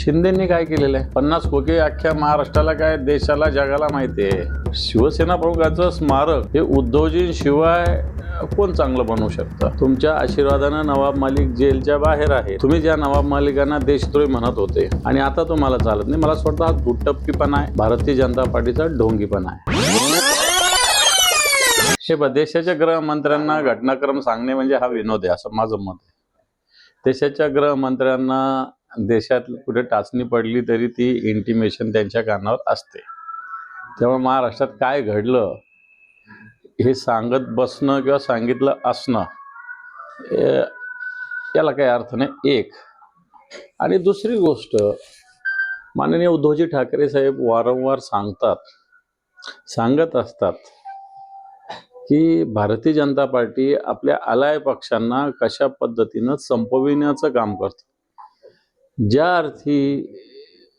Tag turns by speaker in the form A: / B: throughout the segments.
A: शिंदेनी काय केलेलं आहे? पन्नास कोटी अख्ख्या महाराष्ट्राला काय देशाला जगाला माहिती आहे? शिवसेना प्रमुखाचं स्मारक हे उद्धवजी शिवाय कोण चांगलं बनवू शकतं? तुमच्या आशीर्वादानं नवाब मालिक जेलच्या बाहेर आहे. तुम्ही ज्या नवाब मालिकांना देशद्रोही म्हणत होते आणि आता तुम्हाला चालत नाही मला असं वाटतं हा दुटप्पीपणा आहे. भारतीय जनता पार्टीचा ढोंगीपणा आहे. हे बघ, देशाच्या गृहमंत्र्यांना घटनाक्रम सांगणे म्हणजे हा विनोद आहे असं माझं मत आहे. देशाच्या गृहमंत्र्यांना देशात कुठे टाचणी पडली तरी ती इंटिमेशन त्यांच्या कानावर असते. त्यामुळे महाराष्ट्रात काय घडलं हे सांगत बसणं किंवा सांगितलं असणं याला काही अर्थ नाही. एक. आणि दुसरी गोष्ट माननीय उद्धवजी ठाकरे साहेब वारंवार सांगतात सांगत असतात की भारतीय जनता पार्टी आपल्या आलाय पक्षांना कशा पद्धतीनं संपविण्याचं काम करते. ज्या अर्थी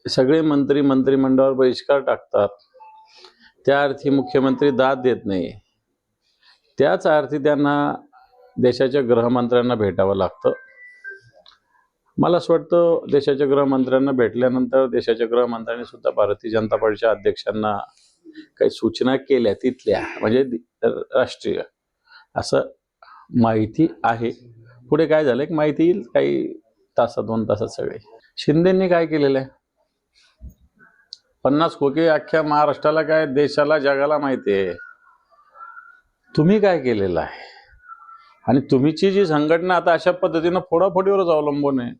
A: सगळे मंत्री मंत्रिमंडळावर बहिष्कार टाकतात त्या अर्थी मुख्यमंत्री दाद देत नाही त्याच अर्थी त्यांना देशाच्या गृहमंत्र्यांना भेटावं लागतं. मला असं वाटतं देशाच्या गृहमंत्र्यांना भेटल्यानंतर देशाच्या गृहमंत्र्यांनी सुद्धा भारतीय जनता पार्टीच्या अध्यक्षांना काही सूचना केल्या तिथल्या म्हणजे राष्ट्रीय. असं माहिती आहे. पुढे काय झालं? एक माहिती येईल? काही तासात दोन तासात सगळे. शिंदेनी काय केलेलं आहे पन्नास कोकी अख्ख्या महाराष्ट्राला काय देशाला जगाला माहिती आहे. तुम्ही काय केलेलं आहे? आणि तुम्हीची जी संघटना आता अशा पद्धतीनं फोडाफोडीवरच अवलंबून आहे.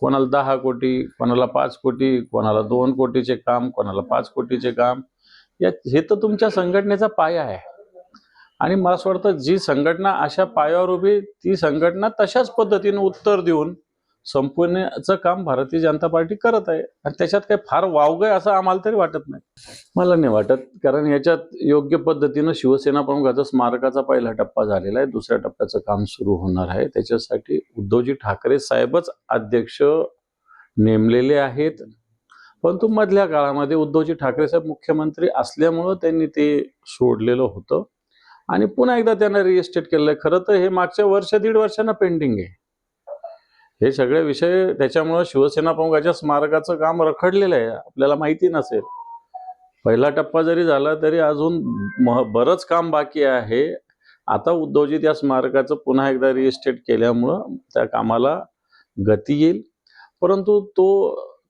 A: कोणाला दहा कोटी कोणाला पाच कोटी कोणाला दोन कोटीचे काम कोणाला पाच कोटीचे काम. या हे तर तुमच्या संघटनेचा पाया आहे. आणि मला असं वाटतं जी संघटना अशा पायावर उभी ती संघटना तशाच पद्धतीने उत्तर देऊन संपवण्याचं काम भारतीय जनता पार्टी करत आहे. आणि त्याच्यात काही फार वावगं आहे असं आम्हाला तरी वाटत नाही. मला नाही वाटत. कारण याच्यात योग्य पद्धतीनं शिवसेना प्रमुखाचा स्मारकाचा पहिला टप्पा झालेला आहे. दुसऱ्या टप्प्याचं काम सुरू होणार आहे. त्याच्यासाठी उद्धवजी ठाकरे साहेबच अध्यक्ष नेमलेले आहेत. परंतु मधल्या काळामध्ये उद्धवजी ठाकरे साहेब मुख्यमंत्री असल्यामुळं त्यांनी ते सोडलेलं होतं. आणि पुन्हा एकदा त्यांना रिएस्टेट केलेलं आहे. खरं तर हे मागच्या वर्ष दीड वर्षांना पेंडिंग आहे. हे सगळे विषय त्याच्यामुळं शिवसेना प्रमुखाच्या स्मारकाचं काम रखडलेलं आहे. आपल्याला माहिती नसेल. पहिला टप्पा जरी झाला तरी अजून म बरंच काम बाकी आहे. आता उद्धवजी त्या स्मारकाचं पुन्हा एकदा रिइस्टेट केल्यामुळं त्या कामाला गती येईल. परंतु तो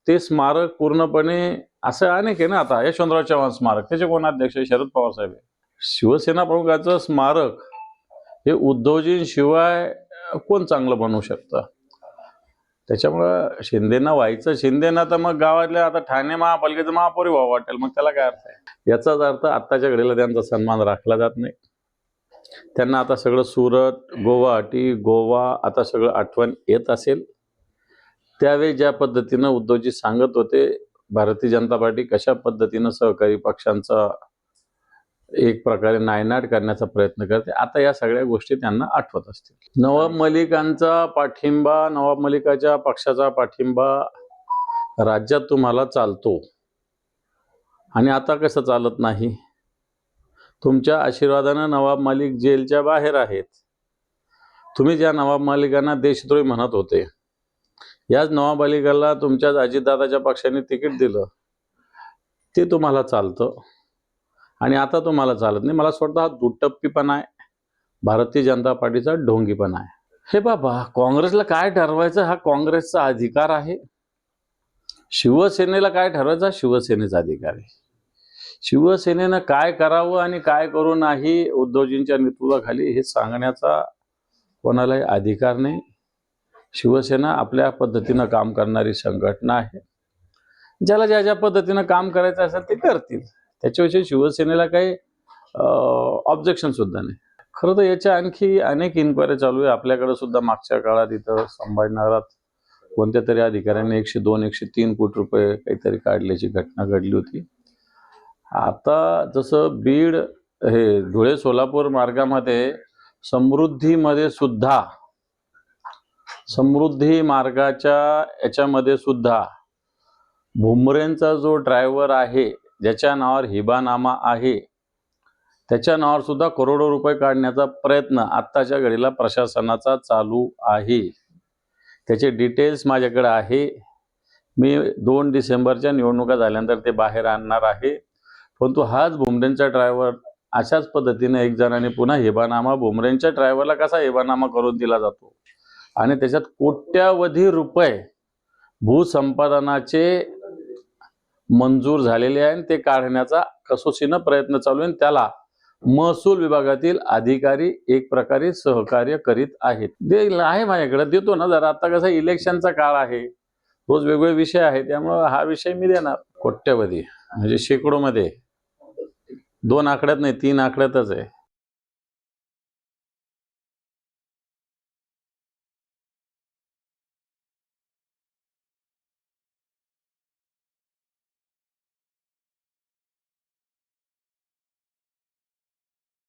A: ते स्मारक पूर्णपणे असं अनेक आहे ना आता. यशवंतराव चव्हाण स्मारक. त्याचे कोण अध्यक्ष शरद पवार साहेब शिवसेना प्रमुखाचं स्मारक हे उद्धवजींशिवाय कोण चांगलं बनवू शकतं? त्याच्यामुळं शिंदेना व्हायचं. शिंदेना तर मग गावातल्या आता ठाणे महापालिकेचं महापौर व्हावं वाटेल. मग त्याला काय अर्थ आहे? याचाच अर्थ आत्ताच्या घडीला त्यांचा सन्मान राखला जात नाही. त्यांना आता सगळं सुरत गुवाहाटी गोवा आता सगळं आठवण येत असेल. त्यावेळी ज्या पद्धतीनं उद्धवजी सांगत होते भारतीय जनता पार्टी कशा पद्धतीनं सहकारी पक्षांचा एक प्रकारे नायनाट करण्याचा प्रयत्न करते. आता या सगळ्या गोष्टी त्यांना आठवत असतील. नवाब मलिकांचा पाठिंबा नवाब मलिकाच्या पक्षाचा पाठिंबा राज्यात तुम्हाला चालतो. आणि आता कसं चालत नाही? तुमच्या आशीर्वादानं नवाब मालिक जेलच्या बाहेर आहेत. तुम्ही ज्या नवाब मालिकांना देशद्रोही म्हणत होते याच नवाब मालिकाला तुमच्याच अजितदादाच्या पक्षाने तिकीट दिलं. ते तुम्हाला चालतं. आणि आता तो मला चालत नाही. मला स्वतः हा दुटप्पीपणा आहे. भारतीय जनता पार्टीचा ढोंगीपणा आहे. हे बाबा काँग्रेसला काय ठरवायचं? हा काँग्रेसचा अधिकार आहे. शिवसेनेला काय ठरवायचा? शिवसेनेचा अधिकार आहे. शिवसेनेनं काय करावं आणि काय करू नाही उद्धवजींच्या नेतृत्वाखाली हे सांगण्याचा कोणालाही अधिकार नाही. शिवसेना आपल्या पद्धतीनं काम करणारी संघटना आहे. ज्याला ज्या ज्या पद्धतीनं काम करायचं असेल ते करतील. त्याच्याविषयी शिवसेनेला काही ऑब्जेक्शन सुद्धा नाही. खरं तर याच्या आणखी अनेक इन्क्वायरी चालू आहे. आपल्याकडे सुद्धा मागच्या काळात इथं संभाजीनगरात कोणत्या तरी अधिकाऱ्यांनी एकशे दोन एकशे तीन कोटी रुपये काहीतरी काढल्याची घटना घडली होती. आता जसं बीड हे धुळे सोलापूर मार्गामध्ये समृद्धीमध्ये सुद्धा समृद्धी मार्गाच्या याच्यामध्ये सुद्धा भुमरेंचा जो ड्रायव्हर आहे ज्याच्या नावावर हिबानामा आहे त्याच्या नावावर सुद्धा करोडो रुपये काढण्याचा प्रयत्न आत्ताच्या घडीला प्रशासनाचा चालू आहे. त्याचे डिटेल्स माझ्याकडे आहे. मी दोन डिसेंबरच्या निवडणुका झाल्यानंतर ते बाहेर आणणार आहे. परंतु हाच भुमरेंचा ड्रायव्हर अशाच पद्धतीने एक जणाने पुन्हा हेबानामा भुमरेंच्या ड्रायव्हरला कसा हेबानामा करून दिला जातो? आणि त्याच्यात कोट्यावधी रुपये भूसंपादनाचे मंजूर झालेले आहे आणि ते काढण्याचा कसोशीनं प्रयत्न चालू आहे. आणि त्याला महसूल विभागातील अधिकारी एक प्रकारे सहकार्य करीत आहेत. ते आहे माझ्याकडे देतो ना. जरा आता कसं इलेक्शनचा काळ आहे. रोज वेगवेगळे विषय आहे त्यामुळे हा विषय मी देणार. कोट्यवधी म्हणजे शेकडोमध्ये. दोन आकड्यात नाही तीन आकड्यातच आहे.